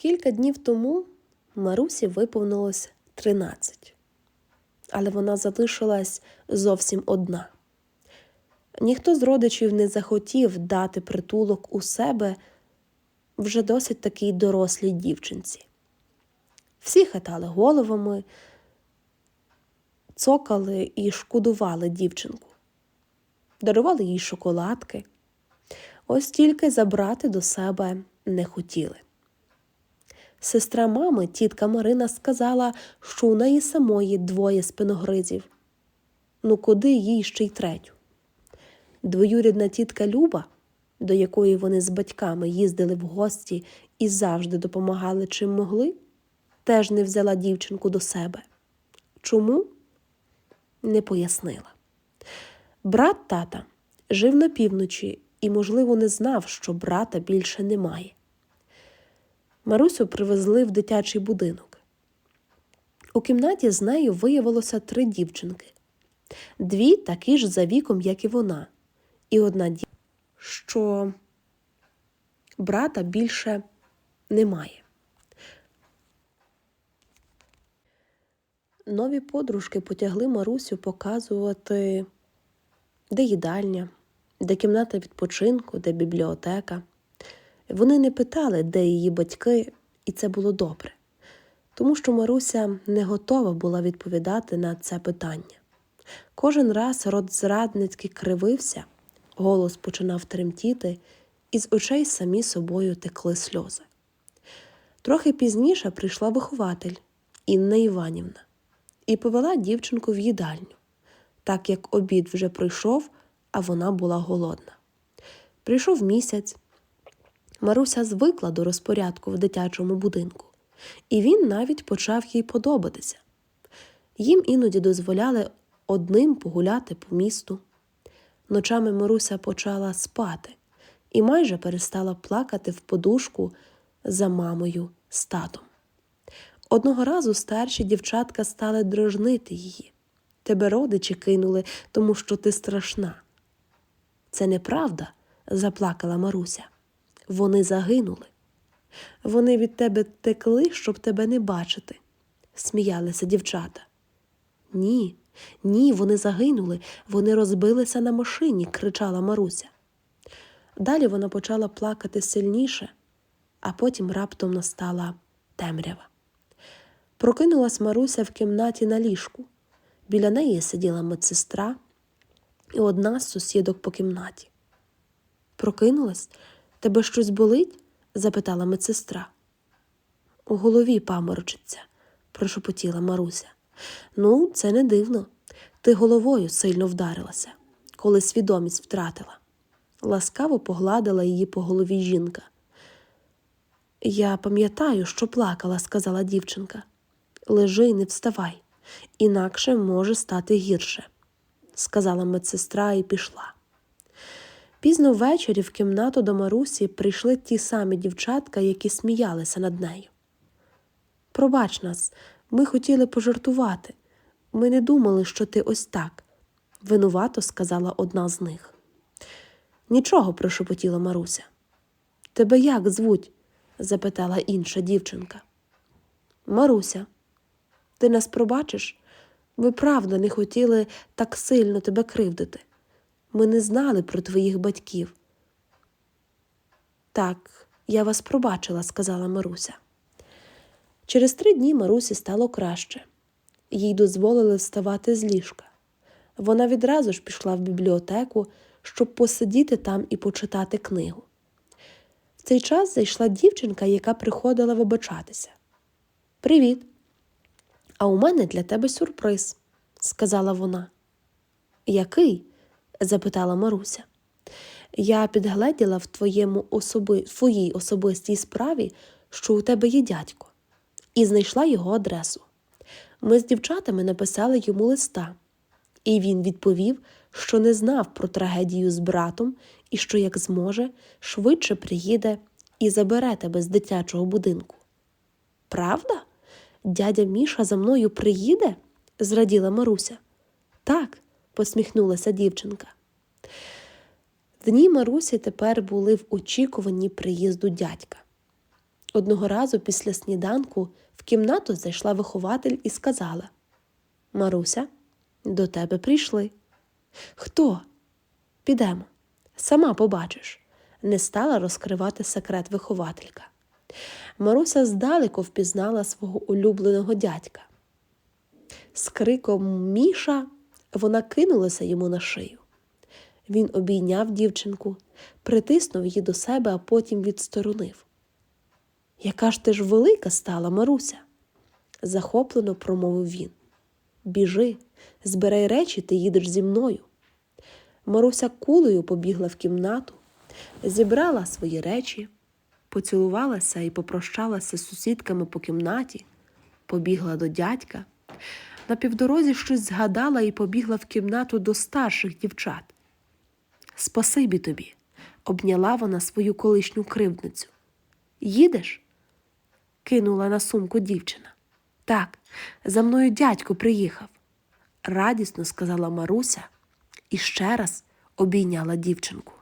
Кілька днів тому Марусі виповнилось 13, але вона залишилась зовсім одна. Ніхто з родичів не захотів дати притулок у себе вже досить такій дорослій дівчинці. Всі хитали головами, цокали і шкодували дівчинку, дарували їй шоколадки. Ось тільки забрати до себе не хотіли. Сестра мами, тітка Марина, сказала, що у неї самої двоє спиногризів. Ну куди їй ще й третю? Двоюрідна тітка Люба, до якої вони з батьками їздили в гості і завжди допомагали чим могли, теж не взяла дівчинку до себе. Чому? Не пояснила. Брат тата жив на півночі і, можливо, не знав, що брата більше немає. Марусю привезли в дитячий будинок. У кімнаті з нею виявилося три дівчинки, дві такі ж за віком, як і вона, і одна дівчинка, що брата більше немає. Нові подружки потягли Марусю показувати, де їдальня, де кімната відпочинку, де бібліотека. Вони не питали, де її батьки, і це було добре, тому що Маруся не готова була відповідати на це питання. Кожен раз рот зрадницьки кривився, голос починав тремтіти, і з очей самі собою текли сльози. Трохи пізніше прийшла вихователь Інна Іванівна і повела дівчинку в їдальню, так як обід вже прийшов, а вона була голодна. Прийшов місяць. Маруся звикла до розпорядку в дитячому будинку, і він навіть почав їй подобатися. Їм іноді дозволяли одним погуляти по місту. Ночами Маруся почала спати і майже перестала плакати в подушку за мамою з татом. Одного разу старші дівчатка стали дрожнити її. Тебе родичі кинули, тому що ти страшна. Це неправда, заплакала Маруся. Вони загинули. Вони від тебе текли, щоб тебе не бачити, сміялися дівчата. Ні, ні, вони загинули, вони розбилися на машині, кричала Маруся. Далі вона почала плакати сильніше, а потім раптом настала темрява. Прокинулась Маруся в кімнаті на ліжку. Біля неї сиділа медсестра і одна з сусідок по кімнаті. Прокинулась? Тебе щось болить? запитала медсестра. У голові паморочиться, прошепотіла Маруся. Ну, це не дивно. Ти головою сильно вдарилася, коли свідомість втратила. Ласкаво погладила її по голові жінка. Я пам'ятаю, що плакала, сказала дівчинка. Лежи і не вставай, інакше може стати гірше, сказала медсестра і пішла. Пізно ввечері в кімнату до Марусі прийшли ті самі дівчатка, які сміялися над нею. Пробач нас, ми хотіли пожартувати. Ми не думали, що ти ось так, винувато сказала одна з них. Нічого, прошепотіла Маруся. Тебе як звуть? запитала інша дівчинка. Маруся, ти нас пробачиш? Ви правда не хотіли так сильно тебе кривдити. Ми не знали про твоїх батьків. Так, я вас пробачила, сказала Маруся. Через три дні Марусі стало краще. Їй дозволили вставати з ліжка. Вона відразу ж пішла в бібліотеку, щоб посидіти там і почитати книгу. В цей час зайшла дівчинка, яка приходила вибачатися. Привіт! А у мене для тебе сюрприз, сказала вона. Який? Запитала Маруся. Я підгледіла в твоєму особи... твоїй особистій справі, що у тебе є дядько, і знайшла його адресу. Ми з дівчатами написали йому листа, і він відповів, що не знав про трагедію з братом і що, як зможе, швидше приїде і забере тебе з дитячого будинку. Правда? Дядя Міша за мною приїде? зраділа Маруся. Так, посміхнулася дівчинка. Дні Марусі тепер були в очікуванні приїзду дядька. Одного разу після сніданку в кімнату зайшла вихователь і сказала Маруся, до тебе прийшли. Хто? Підемо. Сама побачиш. Не стала розкривати секрет вихователька. Маруся здалеку впізнала свого улюбленого дядька. З криком Міша вона кинулася йому на шию. Він обійняв дівчинку, притиснув її до себе, а потім відсторонив. Яка ж ти ж велика стала, Маруся? захоплено промовив він. Біжи, збирай речі, ти їдеш зі мною. Маруся кулею побігла в кімнату, зібрала свої речі, поцілувалася і попрощалася з сусідками по кімнаті, побігла до дядька. На півдорозі щось згадала і побігла в кімнату до старших дівчат. Спасибі тобі, обняла вона свою колишню кривдницю. Їдеш? кинула на сумку дівчина. Так, за мною дядько приїхав, радісно сказала Маруся і ще раз обійняла дівчинку.